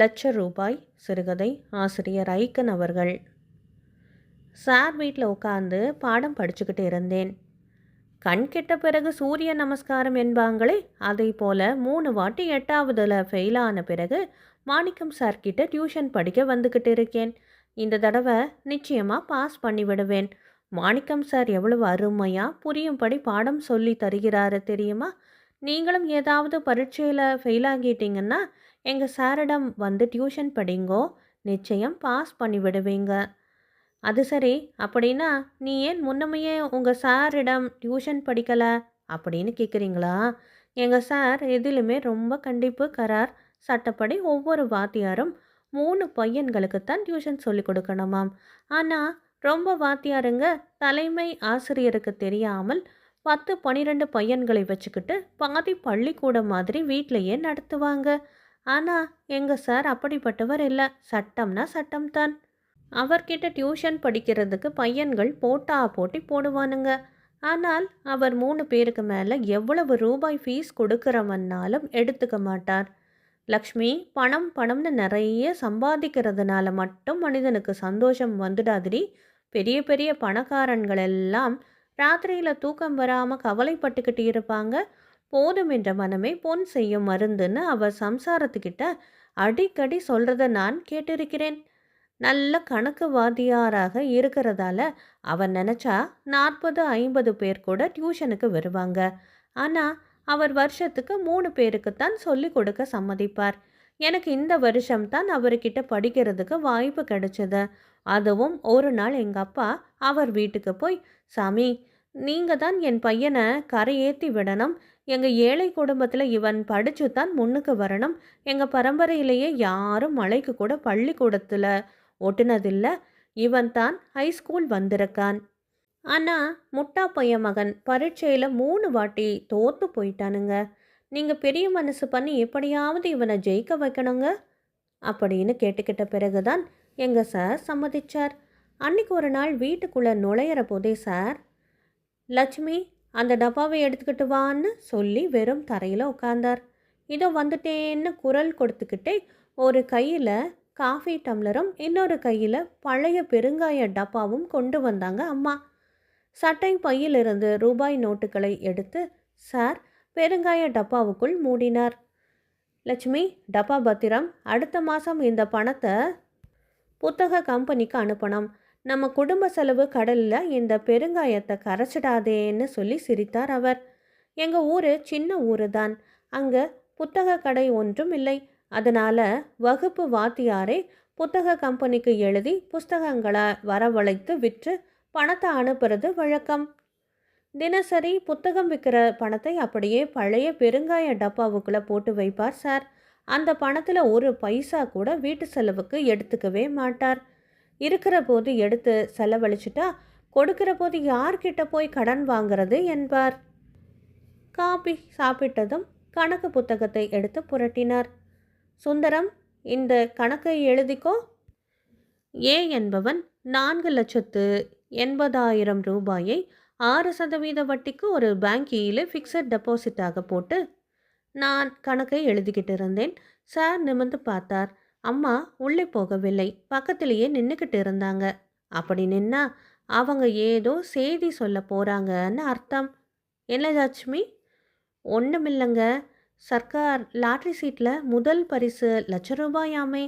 லட்ச ரூபாய் சிறுகதை ஆசிரியர் ஐக்கன் அவர்கள். சார் வீட்டில் உட்காந்து பாடம் படிச்சுக்கிட்டு இருந்தேன். கண் கெட்ட பிறகு சூரிய நமஸ்காரம் என்பாங்களே அதை போல மூணு வாட்டி எட்டாவதுல ஃபெயில் ஆன பிறகு மாணிக்கம் சார் கிட்ட டியூஷன் படிக்க வந்துக்கிட்டு இருக்கேன். இந்த தடவை நிச்சயமாக பாஸ் பண்ணிவிடுவேன் மாணிக்கம் சார் எவ்வளவு அருமையாக புரியும்படி பாடம் சொல்லி தருகிறாரு தெரியுமா? நீங்களும் ஏதாவது பரீட்சையில் ஃபெயில் ஆகிட்டீங்கன்னா எங்கள் சாரிடம் வந்து டியூஷன் படிங்கோ நிச்சயம் பாஸ் பண்ணி விடுவீங்க. அது சரி அப்படின்னா நீ ஏன் முன்னமையே உங்கள் சாரிடம் டியூஷன் படிக்கலை? அப்படின்னு கேட்குறீங்களா எங்கள் சார் எதிலுமே ரொம்ப கண்டிப்பு கரார் சட்டப்படி ஒவ்வொரு வாத்தியாரும் மூணு பையன்களுக்கு தான் டியூஷன் சொல்லி கொடுக்கணுமாம். ஆனால் ரொம்ப வாத்தியாருங்க தலைமை ஆசிரியருக்கு தெரியாமல் பத்து பன்னிரெண்டு பையன்களை வச்சுக்கிட்டு பாதி பள்ளிக்கூடம் மாதிரி வீட்டிலையே நடத்துவாங்க. ஆனால் எங்கள் சார் அப்படிப்பட்டவர் இல்லை. சட்டம்னா சட்டம் தான் அவர்கிட்ட டியூஷன் படிக்கிறதுக்கு பையன்கள் போட்டா போட்டி போடுவானுங்க. ஆனால் அவர் மூணு பேருக்கு மேலே எவ்வளவு ரூபாய் ஃபீஸ் கொடுக்குறவன்னாலும் எடுத்துக்க மாட்டார். லக்ஷ்மி பணம் பணம்னு நிறைய சம்பாதிக்கிறதுனால மட்டும் மனிதனுக்கு சந்தோஷம் வந்துடாதிரி பெரிய பெரிய பணக்காரன்கள் எல்லாம் ராத்திரியில் தூக்கம் வராமல் கவலைப்பட்டுக்கிட்டு இருப்பாங்க. போதும் என்ற மனமே பொன் செய்யும் மருந்துன்னு அவர் சம்சாரத்துக்கிட்ட அடிக்கடி சொல்கிறத நான் கேட்டிருக்கிறேன். நல்ல கணக்குவாதியாராக இருக்கிறதால அவர் நினச்சா நாற்பது ஐம்பது பேர் கூட டியூஷனுக்கு வருவாங்க. ஆனால் அவர் வருஷத்துக்கு மூணு பேருக்குத்தான் சொல்லி கொடுக்க சம்மதிப்பார். எனக்கு இந்த வருஷம்தான் அவர்கிட்ட படிக்கிறதுக்கு வாய்ப்பு கிடைச்சது. அதுவும் ஒரு நாள் எங்கள் அப்பா அவர் வீட்டுக்கு போய் சாமி நீங்கள் தான் என் பையனை கரையேற்றி விடணும். எங்கள் ஏழை குடும்பத்தில் இவன் படித்து தான் முன்னுக்கு வரணும். எங்கள் பரம்பரையிலேயே யாரும் மலைக்கு கூட பள்ளிக்கூடத்தில் ஒட்டுனதில்லை. இவன் தான் ஹைஸ்கூல் வந்திருக்கான். ஆனால் முட்டா பையன் மகன் பரீட்சையில் மூணு வாட்டி தோற்று போயிட்டானுங்க. நீங்கள் பெரிய மனசு பண்ணி எப்படியாவது இவனை ஜெயிக்க வைக்கணுங்க? அப்படின்னு கேட்டுக்கிட்ட பிறகுதான் எங்கள் சார் சம்மதிச்சார். அன்னைக்கு ஒரு நாள் வீட்டுக்குள்ளே நுழையிற போதே சார் லட்சுமி அந்த டப்பாவை எடுத்துக்கிட்டு வான்னு சொல்லி வெறும் தரையில் உட்காந்தார் இதோ வந்துட்டேன்னு குரல் கொடுத்துக்கிட்டே ஒரு கையில் காஃபி டம்ளரும் இன்னொரு கையில் பழைய பெருங்காய டப்பாவும் கொண்டு வந்தாங்க அம்மா. சட்டை பையிலிருந்து ரூபாய் நோட்டுகளை எடுத்து சார் பெருங்காய டப்பாவுக்குள் மூடினார். லட்சுமி டப்பா பத்திரம் அடுத்த மாதம் இந்த பணத்தை புத்தக கம்பெனிக்கு அனுப்பணும். நம்ம குடும்ப செலவு கடலில் இந்த பெருங்காயத்தை கரைச்சிடாதேன்னு சொல்லி சிரித்தார் அவர். எங்கள் ஊர் சின்ன ஊர் தான் அங்கே புத்தக கடை ஒன்றும் இல்லை. அதனால் வகுப்பு வாத்தியாரே புத்தக கம்பெனிக்கு எழுதி புஸ்தகங்களை வரவழைத்து விற்று பணத்தை அனுப்புறது வழக்கம். தினசரி புத்தகம் விற்கிற பணத்தை அப்படியே பழைய பெருங்காய டப்பாவுக்குள்ளே போட்டு வைப்பார் சார். அந்த பணத்தில் ஒரு பைசா கூட வீட்டு செலவுக்கு எடுத்துக்கவே மாட்டார். இருக்கிற போது எடுத்து செலவழிச்சிட்டா கொடுக்கிற போது யார்கிட்ட போய் கடன் வாங்கிறது என்பார். காபி சாப்பிட்டதும் கணக்கு புத்தகத்தை எடுத்து புரட்டினார். சுந்தரம் இந்த கணக்கை எழுதிக்கோ. ஏ என்பவன் நான்கு லட்சத்து எண்பதாயிரம் ரூபாயை ஆறு சதவீத வட்டிக்கு ஒரு பேங்கியில் ஃபிக்ஸட் டெபாசிட்டாக போட்டு நான் கணக்கை எழுதிக்கிட்டு இருந்தேன். சார் நிமிர்ந்து பார்த்தார். அம்மா உள்ளே போகவில்லை. பக்கத்திலேயே நின்றுக்கிட்டு இருந்தாங்க. அப்படி நின்னா அவங்க ஏதோ செய்தி சொல்ல போகிறாங்கன்னு அர்த்தம். என்ன லட்சுமி ஒன்றுமில்லைங்க சர்க்கார் லாட்ரி சீட்டில் முதல் பரிசு லட்ச ரூபாயாமே.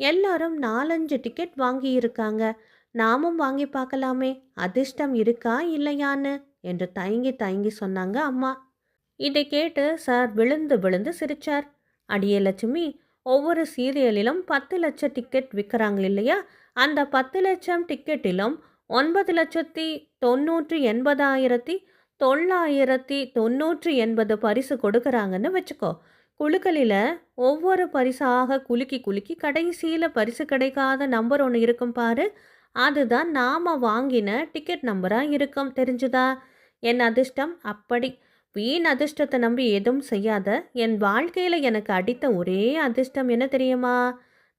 எல்லாரும் நாலஞ்சு டிக்கெட் வாங்கியிருக்காங்க. நாமும் வாங்கி பார்க்கலாமே. அதிர்ஷ்டம் இருக்கா இல்லையான்னு என்று தயங்கி தயங்கி சொன்னாங்க அம்மா. இதை கேட்டு சார் விழுந்து விழுந்து சிரிச்சார். அடியே லட்சுமி ஒவ்வொரு சீரியலிலும் பத்து லட்சம் டிக்கெட் விற்கிறாங்க இல்லையா? அந்த பத்து லட்சம் டிக்கெட்டிலும் ஒன்பது லட்சத்தி தொண்ணூற்றி எண்பதாயிரத்தி தொள்ளாயிரத்தி தொண்ணூற்றி எண்பது பரிசு கொடுக்குறாங்கன்னு வச்சுக்கோ. குழுக்களில் ஒவ்வொரு பரிசாக குலுக்கி குலுக்கி கடைசியில் பரிசு கிடைக்காத நம்பர் ஒன்று இருக்கும் பாரு. அதுதான் நாம் வாங்கின டிக்கெட் நம்பராக இருக்கும். தெரிஞ்சுதா? என் அதிர்ஷ்டம் அப்படி. வீண் அதிர்ஷ்டத்தை நம்பி எதுவும் செய்யாத? என் வாழ்க்கையில் எனக்கு அடித்த ஒரே அதிர்ஷ்டம் என்ன தெரியுமா?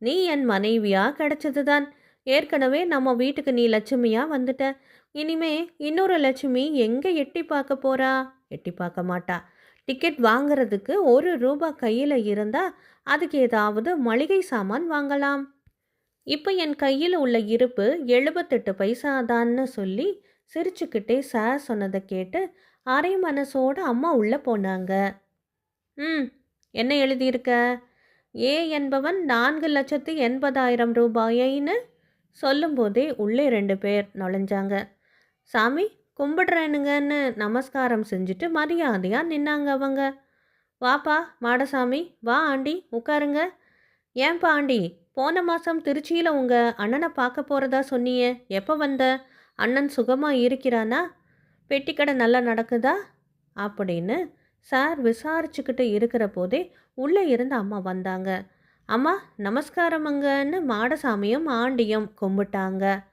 நீ என் மனைவியாக கிடைச்சது தான் ஏற்கனவே நம்ம வீட்டுக்கு நீ லட்சுமியாக வந்துட்ட. இனிமே இன்னொரு லட்சுமி எங்கே எட்டி பார்க்க போறா? எட்டி பார்க்க மாட்டா. டிக்கெட் வாங்குறதுக்கு ஒரு ரூபா கையில் இருந்தால் அதுக்கு ஏதாவது மளிகை சாமான் வாங்கலாம். இப்போ என் கையில் உள்ள இருப்பு எழுபத்தெட்டு பைசாதான்னு சொல்லி சிரிச்சுக்கிட்டே சார் சொன்னதை கேட்டு அரை மனசோட அம்மா உள்ளே போனாங்க. ம் என்ன எழுதியிருக்க? ஏ என்பவன் நான்கு லட்சத்து எண்பதாயிரம் ரூபாயின்னு? சொல்லும்போதே உள்ளே ரெண்டு பேர் நுழைஞ்சாங்க. சாமி கும்பிடுறேனுங்கன்னு நமஸ்காரம் செஞ்சுட்டு மரியாதையாக நின்னாங்க அவங்க. வாப்பா மாடசாமி வா ஆண்டி உட்காருங்க. ஏன்பா ஆண்டி போன மாதம் திருச்சியில் உங்கள் அண்ணனை பார்க்க போகிறதா சொன்னியே எப்போ வந்த? அண்ணன் சுகமாக இருக்கிறானா? பெட்டிக்கடை நல்லா நடக்குதா? அப்படின்னு சார் விசாரிச்சுக்கிட்டு இருக்கிற போதே உள்ளே இருந்து அம்மா வந்தாங்க. அம்மா நமஸ்காரமங்கன்னு மாடசாமியும் ஆண்டியும் கும்பிட்டாங்க.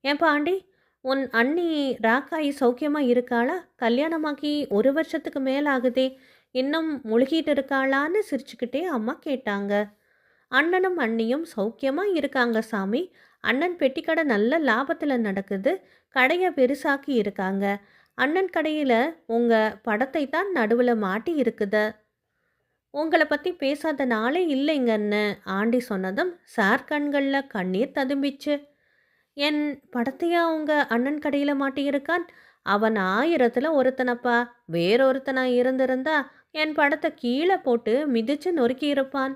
ஏன் ஆண்டி உன் அண்ணி ராக்காயி சௌக்கியமாக இருக்காளா? கல்யாணமாக்கி ஒரு வருஷத்துக்கு மேல் ஆகுதே இன்னும் முழுகிட்டு இருக்காளான்னு சிரிச்சுக்கிட்டே அம்மா கேட்டாங்க. அண்ணனும் அண்ணியும் சௌக்கியமாக இருக்காங்க சாமி. அண்ணன் பெட்டிக்கடை நல்ல லாபத்தில் நடக்குது கடையை பெருசாக்கி இருக்காங்க. அண்ணன் கடையில் உங்கள் படத்தை தான் நடுவில் மாட்டி இருக்குது. உங்களை பற்றி பேசாத நாளே இல்லைங்கன்னு ஆண்டி சொன்னதும் சார் கண்களில் கண்ணீர் ததும்பிச்சு. என் படத்தையா உங்கள் அண்ணன் கடையில் மாட்டியிருக்கான்? அவன் ஆயிரத்தில் ஒருத்தனப்பா. வேறொருத்தனா இருந்திருந்தா என் படத்தை கீழே போட்டு மிதிச்சு நொறுக்கி இருப்பான்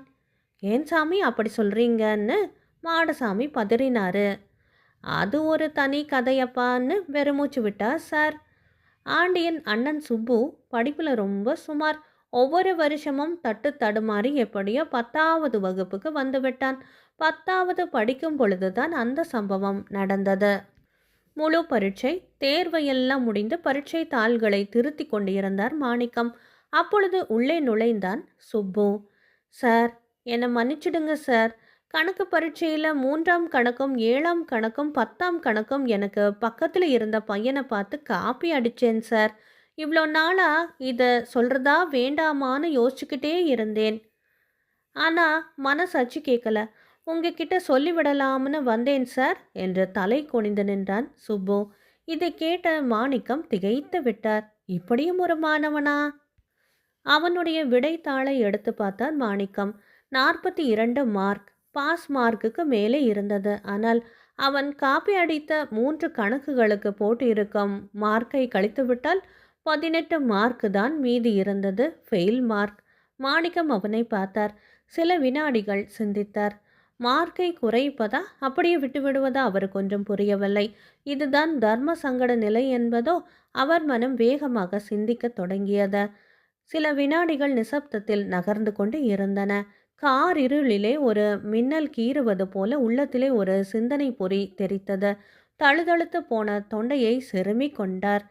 ஏன் சாமி அப்படி சொல்கிறீங்கன்னு மாடசாமி பதறினாரு. அது ஒரு தனி கதையப்பான்னு வெறுமூச்சு விட்டா சார். ஆண்டியன் அண்ணன் சுப்பு படிப்பில் ரொம்ப சுமார். ஒவ்வொரு வருஷமும் தட்டு தடுமாறி எப்படியோ பத்தாவது வகுப்புக்கு வந்துவிட்டான் பத்தாவது படிக்கும் பொழுதுதான் அந்த சம்பவம் நடந்தது. முழு பரீட்சை தேர்வையெல்லாம் முடிந்து பரீட்சை தாள்களை திருத்தி கொண்டிருந்தார் மாணிக்கம். அப்பொழுது உள்ளே நுழைந்தான் சுப்பு. சார் என்னை மன்னிச்சிடுங்க சார். கணக்கு பரீட்சையில் மூன்றாம் கணக்கும் ஏழாம் கணக்கும் பத்தாம் கணக்கும் எனக்கு பக்கத்தில் இருந்த பையனை பார்த்து காப்பி அடித்தேன் சார். இவ்வளோ நாளாக இதை சொல்கிறதா வேண்டாமான்னு யோசிச்சுக்கிட்டே இருந்தேன். ஆனால் மனசாட்சி கேட்கல உங்ககிட்ட சொல்லிவிடலாம்னு வந்தேன் சார் என்று தலை குனிந்து நின்றான் சுப்பு. இதை கேட்ட மாணிக்கம் திகைத்து விட்டார். இப்படியும் ஒரு மாணவனா? அவனுடைய விடைத்தாளை எடுத்து பார்த்தார் மாணிக்கம். நாற்பத்தி இரண்டு மார்க். பாஸ் மார்க்குக்கு மேலே இருந்தது. ஆனால் அவன் காப்பி அடித்த மூன்று கணக்குகளுக்கு போட்டு இருக்கும் மார்க்கை கழித்துவிட்டால் பதினெட்டு மார்க்கு தான் மீதி இருந்தது. Fail mark. மாணிக்கம் அவனை பார்த்தார். சில வினாடிகள் சிந்தித்தார். மார்க்கை குறைப்பதா? அப்படியே விட்டுவிடுவதா? அவர் கொஞ்சம் புரியவில்லை. இதுதான் தர்ம சங்கட நிலை என்பதோ அவர் மனம் வேகமாக சிந்திக்க தொடங்கியது. சில வினாடிகள் நிசப்தத்தில் நகர்ந்து கொண்டு இருந்தன. கார் இருளிலே ஒரு மின்னல் கீறுவது போல உள்ளத்திலே ஒரு சிந்தனை பொறி தெரித்தது. தழுதழுத்து போன தொண்டையை செருமி கொண்டார்.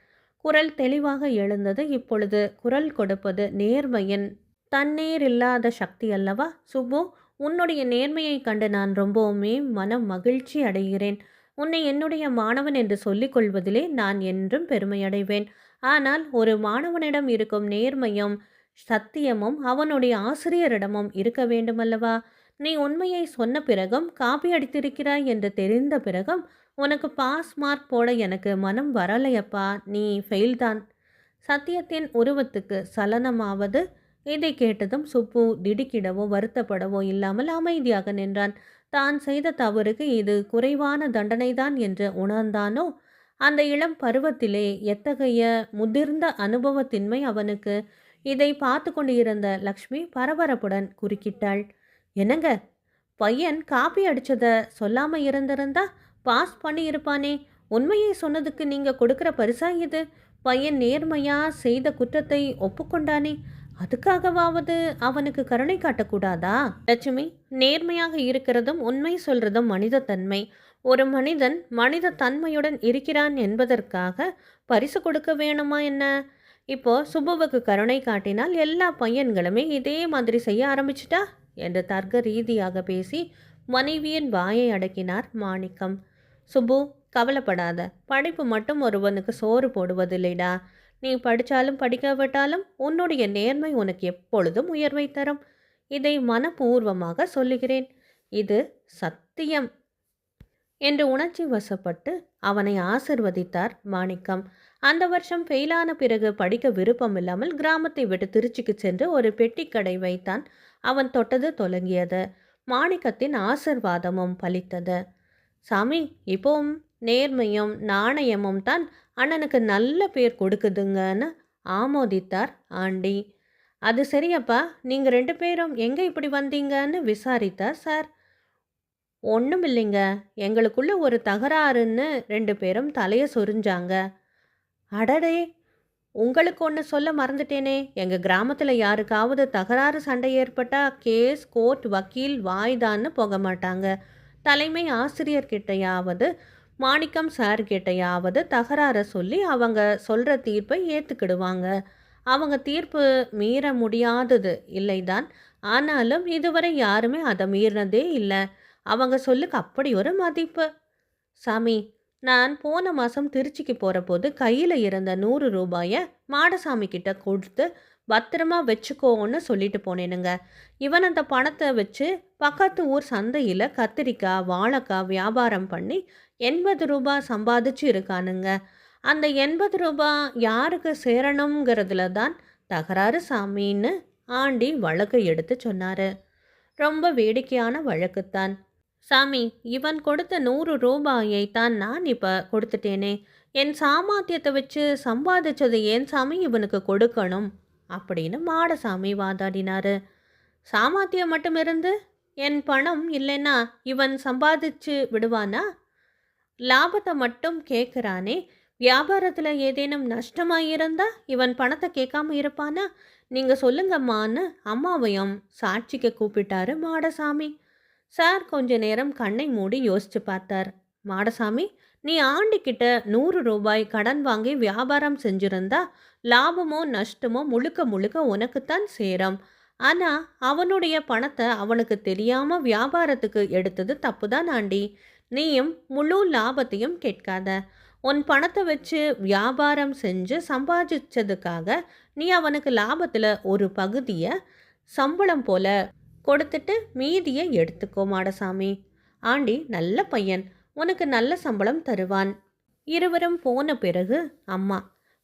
குரல் தெளிவாக எழுந்தது. இப்பொழுது குரல் கொடுப்பது நேர்மையின் தண்ணீர் இல்லாத சக்தி அல்லவா? சுப்பு உன்னுடைய நேர்மையை கண்டு நான் ரொம்பவுமே மனம் மகிழ்ச்சி அடைகிறேன். உன்னை என்னுடைய மாணவன் என்று சொல்லிக் கொள்வதிலே நான் என்றும் பெருமையடைவேன். ஆனால் ஒரு மாணவனிடம் இருக்கும் நேர்மையும் சத்தியமும் அவனுடைய ஆசிரியரிடமும் இருக்க வேண்டுமல்லவா? நீ உண்மையை சொன்ன பிறகும் காப்பி அடித்திருக்கிறாய் என்று தெரிந்த பிறகும் உனக்கு பாஸ் மார்க் போட எனக்கு மனம் வரலையப்பா. நீ ஃபெயில்தான் சத்தியத்தின் உருவத்துக்கு சலனமாவது இதை கேட்டதும் சுப்பு திடுக்கிடவோ வருத்தப்படவோ இல்லாமல் அமைதியாக நின்றான். தான் செய்த தவறுக்கு இது குறைவான தண்டனைதான் என்று உணர்ந்தானோ அந்த இளம் பருவத்திலே எத்தகைய முதிர்ந்த அனுபவத்தின்மை அவனுக்கு இதை பார்த்து கொண்டு இருந்த லக்ஷ்மி பரபரப்புடன் குறுக்கிட்டாள். என்னங்க? பையன் காப்பி அடித்ததை சொல்லாம இருந்திருந்தா பாஸ் பண்ணியிருப்பானே. உண்மையை சொன்னதுக்கு நீங்க கொடுக்கிற பரிசா இது? பையன் நேர்மையா செய்த குற்றத்தை ஒப்புக்கொண்டானே. அதுக்காகவாவது அவனுக்கு கருணை காட்டக்கூடாதா? லட்சுமி நேர்மையாக இருக்கிறதும் உண்மை சொல்றதும் மனித தன்மை ஒரு மனிதன் மனித தன்மையுடன் இருக்கிறான் என்பதற்காக பரிசு கொடுக்க வேணுமா என்ன? இப்போ சுப்புவுக்கு கருணை காட்டினால் எல்லா பையன்களுமே இதே மாதிரி செய்ய ஆரம்பிச்சிட்டா? என்று தர்க்க ரீதியாக பேசி மனைவியின் வாயை அடக்கினார் மாணிக்கம். சுப்பு கவலைப்படாத. படிப்பு மட்டும் ஒருவனுக்கு சோறு போடுவதில்லைடா. நீ படித்தாலும் படிக்காவிட்டாலும் உன்னுடைய நேர்மை உனக்கு எப்பொழுதும் உயர்வை தரும். இதை மனப்பூர்வமாக சொல்லுகிறேன். இது சத்தியம். என்று உணர்ச்சி வசப்பட்டு அவனை ஆசிர்வதித்தார் மாணிக்கம். அந்த வருஷம் ஃபெயிலான பிறகு படிக்க விருப்பம் இல்லாமல் கிராமத்தை விட்டு திருச்சிக்கு சென்று ஒரு பெட்டிக்கடை வைத்தான். அவன் தொட்டது தொடங்கியது. மாணிக்கத்தின் ஆசிர்வாதமும் பலித்தது. சாமி இப்போவும் நேர்மையும் நாணயமும் தான் அண்ணனுக்கு நல்ல பேர் கொடுக்குதுங்கன்னு ஆமோதித்தார் ஆண்டி. அது சரியப்பா நீங்கள் ரெண்டு பேரும் எங்கே இப்படி வந்தீங்கன்னு விசாரித்தார் சார். ஒன்றும் இல்லைங்க. எங்களுக்குள்ள ஒரு தகராறுன்னு ரெண்டு பேரும் தலையை சொரிஞ்சாங்க. அடடே! உங்களுக்கு ஒன்று சொல்ல மறந்துட்டேனே. எங்கள் கிராமத்தில் யாருக்காவது தகராறு சண்டை ஏற்பட்டால் கேஸ் கோர்ட் வக்கீல் வாய்தான்னு போக மாட்டாங்க. தலைமை ஆசிரியர்கிட்டையாவது மாணிக்கம் சார் கிட்டையாவது தகராறை சொல்லி அவங்க சொல்கிற தீர்ப்பை ஏற்றுக்கிடுவாங்க அவங்க தீர்ப்பு மீற முடியாதது இல்லைதான். ஆனாலும் இதுவரை யாருமே அதை மீறினதே இல்லை. அவங்க சொல்லுக்கு அப்படி ஒரு மதிப்பு. சாமி நான் போன மாதம் திருச்சிக்கு போகிற போது கையில் இருந்த நூறு ரூபாயை மாடசாமி கிட்ட கொடுத்து பத்திரமா வச்சுக்கோன்னு சொல்லிட்டு போனேனுங்க. இவன் அந்த பணத்தை வச்சு பக்கத்து ஊர் சந்தையில் கத்திரிக்காய் வாழைக்காய் வியாபாரம் பண்ணி எண்பது ரூபாய் சம்பாதிச்சு இருக்கானுங்க. அந்த எண்பது ரூபாய் யாருக்கு சேரணுங்கிறதுல தான் தகராறு சாமின்னு ஆண்டி வழக்கு எடுத்து சொன்னார். ரொம்ப வேடிக்கையான வழக்குத்தான். சாமி இவன் கொடுத்த நூறு ரூபாயை தான் நான் இப்போ கொடுத்துட்டேனே. என் சாமாத்தியத்தை வச்சு சம்பாதிச்சது ஏன் சாமி இவனுக்கு கொடுக்கணும்? அப்படின்னு மாடசாமி வாதாடினாரு. சாமாத்தியம் மட்டும் இருந்து என் பணம் இல்லைன்னா இவன் சம்பாதிச்சு விடுவானா? லாபத்தை மட்டும் கேட்குறானே வியாபாரத்தில் ஏதேனும் நஷ்டமாயிருந்தா இவன் பணத்தை கேட்காம இருப்பானா? நீங்கள் சொல்லுங்கம்மான்னு அம்மாவையும் சாட்சிக்கு கூப்பிட்டாரு மாடசாமி. சார் கொஞ்ச நேரம் கண்ணை மூடி யோசிச்சு பார்த்தார். மாடசாமி நீ ஆண்டிக்கிட்ட நூறு ரூபாய் கடன் வாங்கி வியாபாரம் செஞ்சிருந்தா லாபமோ நஷ்டமோ முழுக்க முழுக்க உனக்குத்தான் சேரும். ஆனால் அவனுடைய பணத்தை அவனுக்கு தெரியாமல் வியாபாரத்துக்கு எடுத்தது தப்பு தான் ஆண்டி. நீயும் முழு லாபத்தையும் கேட்காத. உன் பணத்தை வச்சு வியாபாரம் செஞ்சு சம்பாதிச்சதுக்காக நீ அவனுக்கு லாபத்தில் ஒரு பகுதியை சம்பளம் போல கொடுத்துட்டு மீதியை எடுத்துக்கோ மாடசாமி. ஆண்டி நல்ல பையன். உனக்கு நல்ல சம்பளம் தருவான். இருவரும் போன பிறகு அம்மா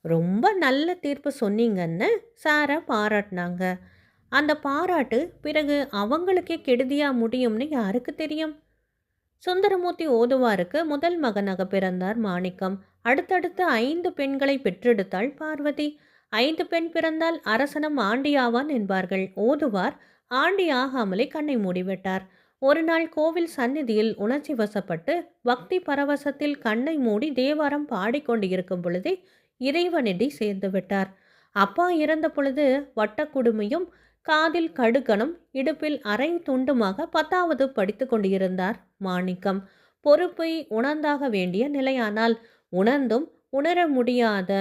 ரொம்ப நல்ல தீர்ப்பு சொன்னீங்கன்னு சாரை பாராட்டினாங்க. அந்த பாராட்டு பிறகு அவங்களுக்கே கெடுதியாக முடியும்னு யாருக்கு தெரியும்? சுந்தரமூர்த்தி ஓதுவாருக்கு முதல் மகனாக பிறந்தார் மாணிக்கம். அடுத்தடுத்து ஐந்து பெண்களை பெற்றெடுத்தாள் பார்வதி. ஐந்து பெண் பிறந்தால் அரசனம் ஆண்டியாவான் என்பார்கள். ஓதுவார் ஆண்டி ஆகாமலே கண்ணை மூடிவிட்டார். ஒரு நாள் கோவில் சந்நிதியில் உணர்ச்சி வசப்பட்டு பக்தி பரவசத்தில் கண்ணை மூடி தேவாரம் பாடிக்கொண்டு இருக்கும் பொழுதே இறைவனடி சேர்ந்து விட்டார். அப்பா இறந்த பொழுது வட்டக்குடுமையும் காதில் கடுகனும் இடுப்பில் அரை துண்டுமாக பத்தாவது படித்து கொண்டிருந்தார் மாணிக்கம். பொறுப்பை உணர்ந்தாக வேண்டிய நிலையானால் உணர்ந்தும் உணர முடியாத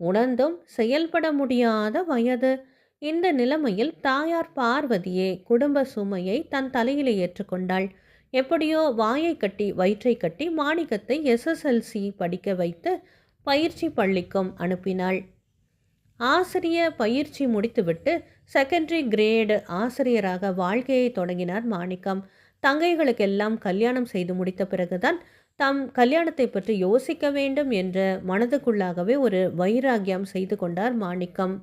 உணர்ந்தும் செயல்பட முடியாத வயது. இந்த நிலைமையில் தாயார் பார்வதியே குடும்ப சுமையை தன் தலையிலே ஏற்றுக்கொண்டாள். எப்படியோ வாயை கட்டி வயிற்றை கட்டி மாணிக்கத்தை எஸ்எஸ்எல்சி படிக்க வைத்து பயிற்சி பள்ளிக்கும் அனுப்பினாள். ஆசிரிய பயிற்சி முடித்துவிட்டு செகண்டரி கிரேடு ஆசிரியராக வாழ்க்கையை தொடங்கினார் மாணிக்கம். தங்கைகளுக்கெல்லாம் கல்யாணம் செய்து முடித்த பிறகுதான் தம் கல்யாணத்தை பற்றி யோசிக்க வேண்டும் என்ற மனதுக்குள்ளாகவே ஒரு வைராகியம் செய்து கொண்டார் மாணிக்கம்.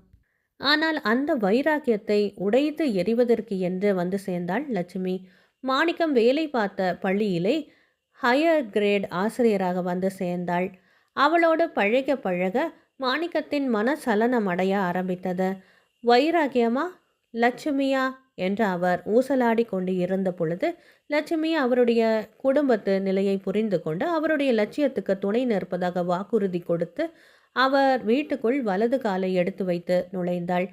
ஆனால் அந்த வைராக்கியத்தை உடைத்து எறிவதற்கு என்று வந்து சேர்ந்தாள் லட்சுமி. மாணிக்கம் வேலை பார்த்த பள்ளியிலே ஹையர் கிரேட் ஆசிரியராக வந்து சேர்ந்தாள். அவளோடு பழக பழக மாணிக்கத்தின் மனசலனம் அடைய ஆரம்பித்தது. வைராகியமா லட்சுமியா என்று அவர் ஊசலாடி கொண்டு இருந்த பொழுது லட்சுமி அவருடைய குடும்பத்து நிலையை புரிந்து கொண்டு அவருடைய லட்சியத்துக்கு துணை நிற்பதாக வாக்குறுதி கொடுத்து அவர் வீட்டுக்குள் வலது காலை எடுத்து வைத்து நுழைந்தாள்.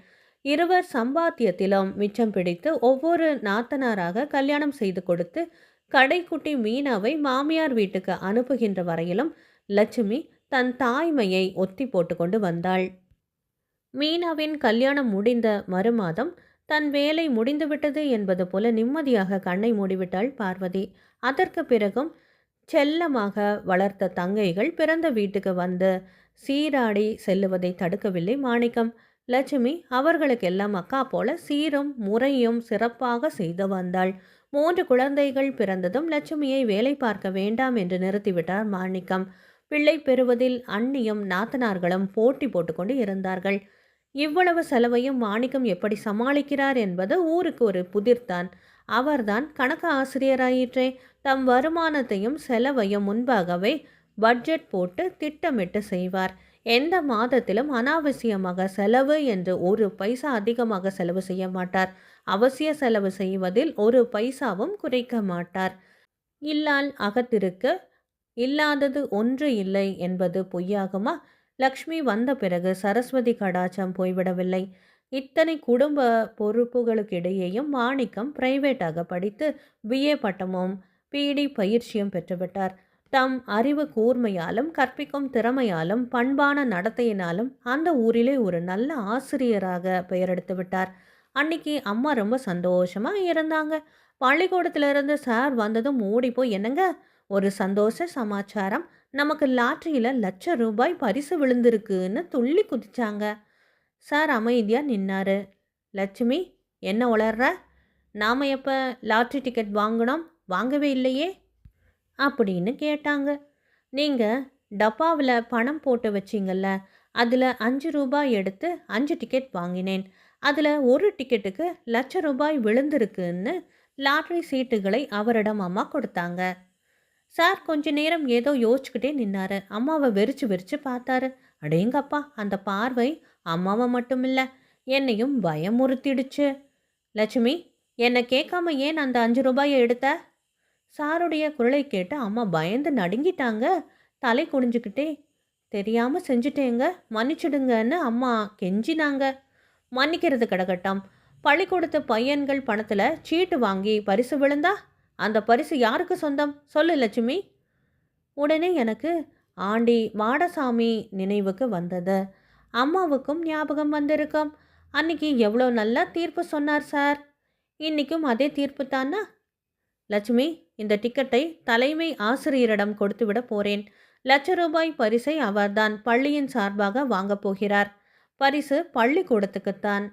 இருவர் சம்பாத்தியத்திலும் மிச்சம் பிடித்து ஒவ்வொரு நாத்தனாராக கல்யாணம் செய்து கொடுத்து கடைக்குட்டி மீனாவை மாமியார் வீட்டுக்கு அனுப்புகின்ற வரையிலும் லட்சுமி தன் தாய்மையை ஒத்தி போட்டுக்கொண்டு வந்தாள். மீனாவின் கல்யாணம் முடிந்த மறுமாதம் தன் வேலை முடிந்துவிட்டது என்பது போல நிம்மதியாக கண்ணை மூடிவிட்டாள் பார்வதி. அதற்கு பிறகும் செல்லமாக வளர்த்த தங்கைகள் பிறந்த வீட்டுக்கு வந்து சீராடி செல்லுவதை தடுக்கவில்லை மாணிக்கம். லட்சுமி அவர்களுக்கெல்லாம் அக்கா போல சீரும் முறையும் சிறப்பாக செய்து வந்தாள். மூன்று குழந்தைகள் பிறந்ததும் லட்சுமியை வேலை பார்க்க வேண்டாம் என்று நிறுத்திவிட்டார் மாணிக்கம். பிள்ளை பெறுவதில் அண்ணியும் நாத்தனார்களும் போட்டி போட்டுக்கொண்டு இருந்தார்கள். இவ்வளவு செலவையும் மாணிக்கம் எப்படி சமாளிக்கிறார் என்பது ஊருக்கு ஒரு புதிர்தான். அவர்தான் கணக்கு ஆசிரியராயிற்றே. தம் வருமானத்தையும் செலவையும் முன்பாகவே பட்ஜெட் போட்டு திட்டமிட்டு செய்வார். எந்த மாதத்திலும் அனாவசியமாக செலவு என்று ஒரு பைசா அதிகமாக செலவு செய்ய மாட்டார். அவசிய செலவு செய்வதில் ஒரு பைசாவும் குறைக்க மாட்டார். இல்லால் அகத்திருக்க இல்லாதது ஒன்று இல்லை என்பது பொய்யாகுமா? லக்ஷ்மி வந்த பிறகு சரஸ்வதி கடாச்சம் போய்விடவில்லை. இத்தனை குடும்ப பொறுப்புகளுக்கிடையேயும் மாணிக்கம் பிரைவேட்டாக படித்து பிஏ பட்டமும் பிடி பயிற்சியும் பெற்றுவிட்டார். தம் அறிவு கூர்மையாலும் கற்பிக்கும் திறமையாலும் பண்பான நடத்தையினாலும் அந்த ஊரிலே ஒரு நல்ல ஆசிரியராக பெயரெடுத்து விட்டார். அன்னைக்கு அம்மா ரொம்ப சந்தோஷமாக இருந்தாங்க. பள்ளிக்கூடத்திலிருந்து சார் வந்ததும் ஓடி போய் என்னங்க ஒரு சந்தோஷ சமாச்சாரம். நமக்கு லாட்ரியில் லட்ச ரூபாய் பரிசு விழுந்திருக்குன்னு துள்ளி குதிச்சாங்க. சார் அமைதியாக நின்னாரு. லட்சுமி என்ன உளர்ற? நாம் எப்போ லாட்ரி டிக்கெட் வாங்கினோம்? வாங்கவே இல்லையே. அப்படின்னு கேட்டாங்க. நீங்கள் டப்பாவில் பணம் போட்டு வச்சிங்கல்ல அதில் அஞ்சு ரூபாய் எடுத்து அஞ்சு டிக்கெட் வாங்கினேன். அதில் ஒரு டிக்கெட்டுக்கு லட்ச ரூபாய் விழுந்திருக்குன்னு லாட்ரி சீட்டுகளை அவரிடம் அம்மா கொடுத்தாங்க. சார் கொஞ்ச நேரம் ஏதோ யோசிச்சுக்கிட்டே நின்னாரு. அம்மாவை வெறிச்சு வெறிச்சு பார்த்தாரு. அடேங்கப்பா அந்த பார்வை அம்மாவை மட்டும் இல்லை என்னையும் பயமுறுத்திடுச்சு. லட்சுமி என்னை கேட்காம ஏன் அந்த அஞ்சு ரூபாயை எடுத்த? சாருடைய குரலை கேட்டு அம்மா பயந்து நடுங்கிட்டாங்க. தலை குனிஞ்சுக்கிட்டே தெரியாமல் செஞ்சுட்டேங்க. மன்னிச்சிடுங்கன்னு அம்மா கெஞ்சினாங்க. மன்னிக்கிறது கிடக்கட்டும் பள்ளிக்கூடத்து பையன்கள் பணத்தில் சீட்டு வாங்கி பரிசு விழுந்தா? அந்த பரிசு யாருக்கு சொந்தம்? சொல்லு லட்சுமி. உடனே எனக்கு ஆண்டி மாடசாமி நினைவுக்கு வந்தது. அம்மாவுக்கும் ஞாபகம் வந்திருக்கும். அன்னைக்கு எவ்வளோ நல்லா தீர்ப்பு சொன்னார் சார். இன்றைக்கும் அதே தீர்ப்பு தானா? லட்சுமி இந்த டிக்கெட்டை தலைமை ஆசிரியரிடம் கொடுத்துவிட போறேன். லட்ச ரூபாய் பரிசை அவர்தான் பள்ளியின் சார்பாக வாங்கப் போகிறார். பரிசு பள்ளிக்கூடத்துக்குத்தான்.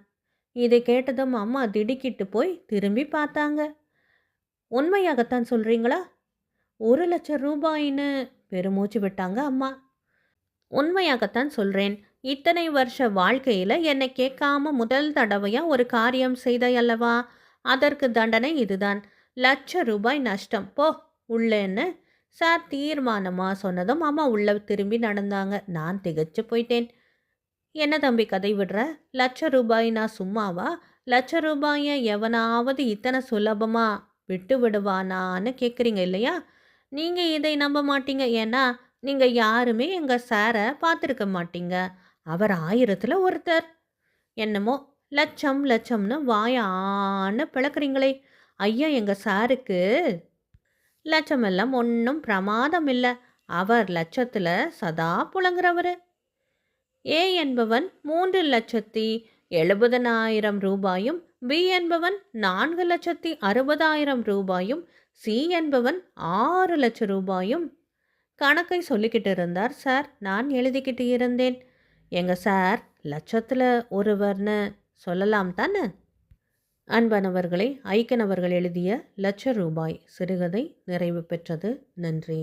இதை கேட்டதும் அம்மா திடுக்கிட்டு போய் திரும்பி பார்த்தாங்க. உண்மையாகத்தான் சொல்கிறீங்களா ஒரு லட்சம் ரூபாயின்னு பெருமூச்சு விட்டாங்க அம்மா. உண்மையாகத்தான் சொல்கிறேன் இத்தனை வருஷ வாழ்க்கையில் என்னை கேட்காம முதல் தடவையாக ஒரு காரியம் செய்தையல்லவா அதற்கு தண்டனை இதுதான். லட்ச ரூபாய் நஷ்டம். போ உள்ளேன்னு சார் தீர்மானமாக சொன்னதும் அம்மா உள்ளே திரும்பி நடந்தாங்க. நான் திகச்சு போயிட்டேன். என்ன தம்பி கதை விடுற? லட்ச ரூபாய் நான் சும்மாவா? லட்ச ரூபாயை எவனாவது இத்தனை சுலபமாக விட்டு விடுவானான்னு கேட்குறீங்க இல்லையா? நீங்கள் இதை நம்ப மாட்டீங்க. ஏன்னா நீங்கள் யாருமே எங்கள் சாரை பார்த்துருக்க மாட்டீங்க. அவர் ஆயிரத்தில் ஒருத்தர். என்னமோ லட்சம் லட்சம்னு வாயான்னு பிளக்குறீங்களே. ஐயா எங்கள் சாருக்கு லட்சமெல்லாம் ஒன்றும் பிரமாதம் இல்லை. அவர் லட்சத்தில் சதா புலங்குறவர். ஏ என்பவன் மூன்று லட்சத்தி எழுபதனாயிரம் ரூபாயும் பி என்பவன் நான்கு லட்சத்தி அறுபதாயிரம் ரூபாயும் சி என்பவன் ஆறு லட்சம் ரூபாயும். கணக்கை சொல்லிக்கிட்டு இருந்தார் சார். நான் எழுதிக்கிட்டு இருந்தேன். எங்கள் சார் லட்சத்தில் ஒருவர்னு சொல்லலாம் தானே? அன்பனவர்களை ஐக்கனவர்கள் எழுதிய லட்ச ரூபாய் சிறுகதை நிறைவு பெற்றது. நன்றி.